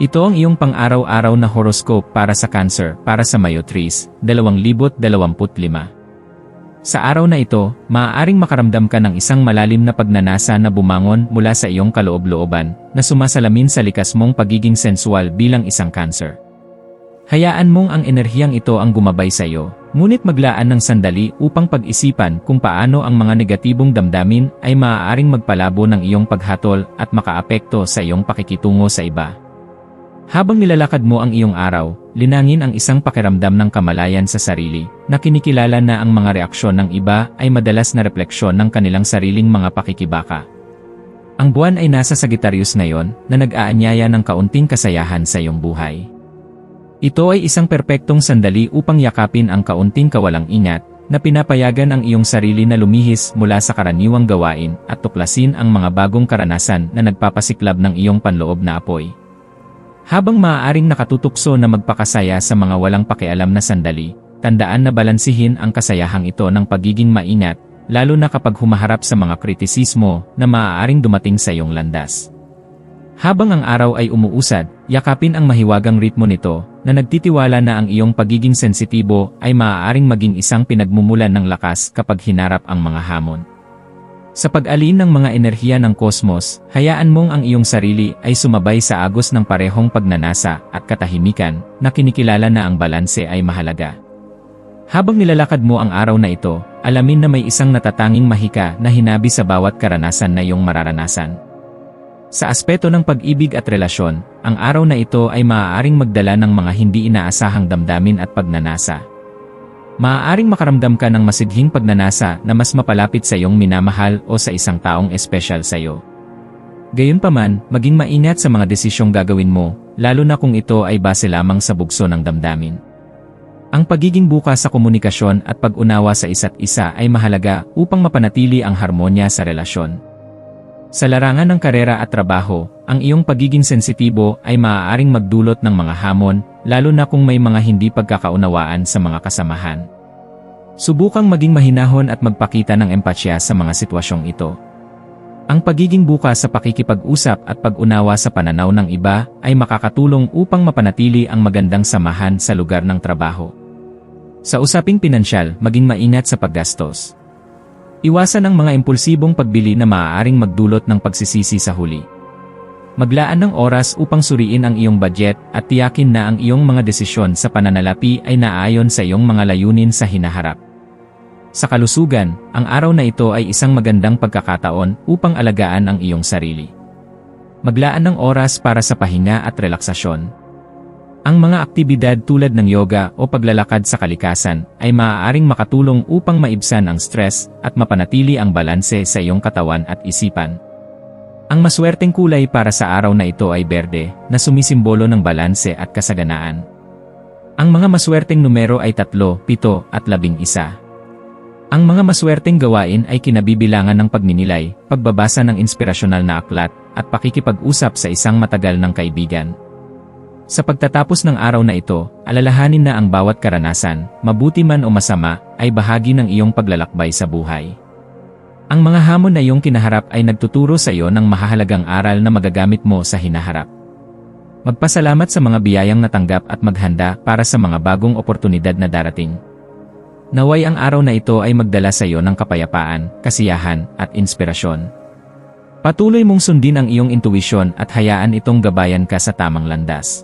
Ito ang iyong pang-araw-araw na horoscope para sa Cancer para sa Mayo 3, 2025. Sa araw na ito, maaaring makaramdam ka ng isang malalim na pagnanasa na bumangon mula sa iyong kaloob-looban na sumasalamin sa likas mong pagiging sensual bilang isang Cancer. Hayaan mong ang enerhiyang ito ang gumabay sa iyo, ngunit maglaan ng sandali upang pag-isipan kung paano ang mga negatibong damdamin ay maaaring magpalabo ng iyong paghatol at makaapekto sa iyong pakikitungo sa iba. Habang nilalakad mo ang iyong araw, linangin ang isang pakiramdam ng kamalayan sa sarili, na kinikilala na ang mga reaksyon ng iba ay madalas na refleksyon ng kanilang sariling mga pakikibaka. Ang buwan ay nasa Sagittarius ngayon na nag-aanyaya ng kaunting kasayahan sa iyong buhay. Ito ay isang perpektong sandali upang yakapin ang kaunting kawalang ingat, na pinapayagan ang iyong sarili na lumihis mula sa karaniwang gawain at tuklasin ang mga bagong karanasan na nagpapasiklab ng iyong panloob na apoy. Habang maaaring nakatutukso na magpakasaya sa mga walang pakialam na sandali, tandaan na balansihin ang kasayahang ito ng pagiging maingat, lalo na kapag humaharap sa mga kritisismo na maaaring dumating sa iyong landas. Habang ang araw ay umuusad, yakapin ang mahiwagang ritmo nito, na nagtitiwala na ang iyong pagiging sensitibo ay maaaring maging isang pinagmumulan ng lakas kapag hinarap ang mga hamon. Sa pag-alin ng mga enerhiya ng kosmos, hayaan mong ang iyong sarili ay sumabay sa agos ng parehong pagnanasa at katahimikan na kinikilala na ang balanse ay mahalaga. Habang nilalakad mo ang araw na ito, alamin na may isang natatanging mahika na hinabi sa bawat karanasan na iyong mararanasan. Sa aspeto ng pag-ibig at relasyon, ang araw na ito ay maaaring magdala ng mga hindi inaasahang damdamin at pagnanasa maaaring makaramdam ka ng masidhing pagnanasa na mas mapalapit sa iyong minamahal o sa isang taong espesyal sa iyo. Gayunpaman, maging maingat sa mga desisyong gagawin mo, lalo na kung ito ay base lamang sa bugso ng damdamin. Ang pagiging bukas sa komunikasyon at pag-unawa sa isa't isa ay mahalaga upang mapanatili ang harmonya sa relasyon. Sa larangan ng karera at trabaho, ang iyong pagiging sensitibo ay maaaring magdulot ng mga hamon, lalo na kung may mga hindi pagkakaunawaan sa mga kasamahan. Subukang maging mahinahon at magpakita ng empatya sa mga sitwasyong ito. Ang pagiging bukas sa pakikipag-usap at pag-unawa sa pananaw ng iba ay makakatulong upang mapanatili ang magandang samahan sa lugar ng trabaho. Sa usaping pinansyal, maging maingat sa paggastos. Iwasan ang mga impulsibong pagbili na maaaring magdulot ng pagsisisi sa huli. Maglaan ng oras upang suriin ang iyong budget at tiyakin na ang iyong mga desisyon sa pananalapi ay naayon sa iyong mga layunin sa hinaharap. Sa kalusugan, ang araw na ito ay isang magandang pagkakataon upang alagaan ang iyong sarili. Maglaan ng oras para sa pahinga at relaksasyon, ang mga aktibidad tulad ng yoga o paglalakad sa kalikasan ay maaaring makatulong upang maibsan ang stress at mapanatili ang balanse sa iyong katawan at isipan. Ang maswerteng kulay para sa araw na ito ay berde, na sumisimbolo ng balanse at kasaganaan. Ang mga maswerteng numero ay 3, 7 at 11. Ang mga maswerteng gawain ay kinabibilangan ng pagninilay, pagbabasa ng inspirasyonal na aklat, at pakikipag-usap sa isang matagal ng kaibigan. Sa pagtatapos ng araw na ito, alalahanin na ang bawat karanasan, mabuti man o masama, ay bahagi ng iyong paglalakbay sa buhay. Ang mga hamon na iyong kinaharap ay nagtuturo sa iyo ng mahahalagang aral na magagamit mo sa hinaharap. Magpasalamat sa mga biyayang natanggap at maghanda para sa mga bagong oportunidad na darating. Naway ang araw na ito ay magdala sa iyo ng kapayapaan, kasiyahan, at inspirasyon. Patuloy mong sundin ang iyong intuwisyon at hayaan itong gabayan ka sa tamang landas.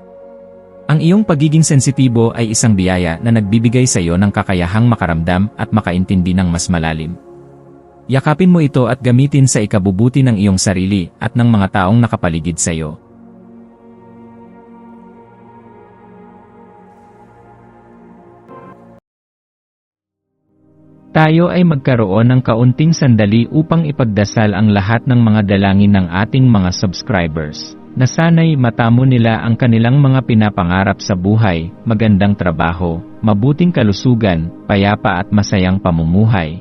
Ang iyong pagiging sensitibo ay isang biyaya na nagbibigay sa iyo ng kakayahang makaramdam at makaintindi ng mas malalim. Yakapin mo ito at gamitin sa ikabubuti ng iyong sarili at ng mga taong nakapaligid sa iyo. Tayo ay magkaroon ng kaunting sandali upang ipagdasal ang lahat ng mga dalangin ng ating mga subscribers. na sana'y matamo nila ang kanilang mga pinapangarap sa buhay, magandang trabaho, mabuting kalusugan, payapa at masayang pamumuhay,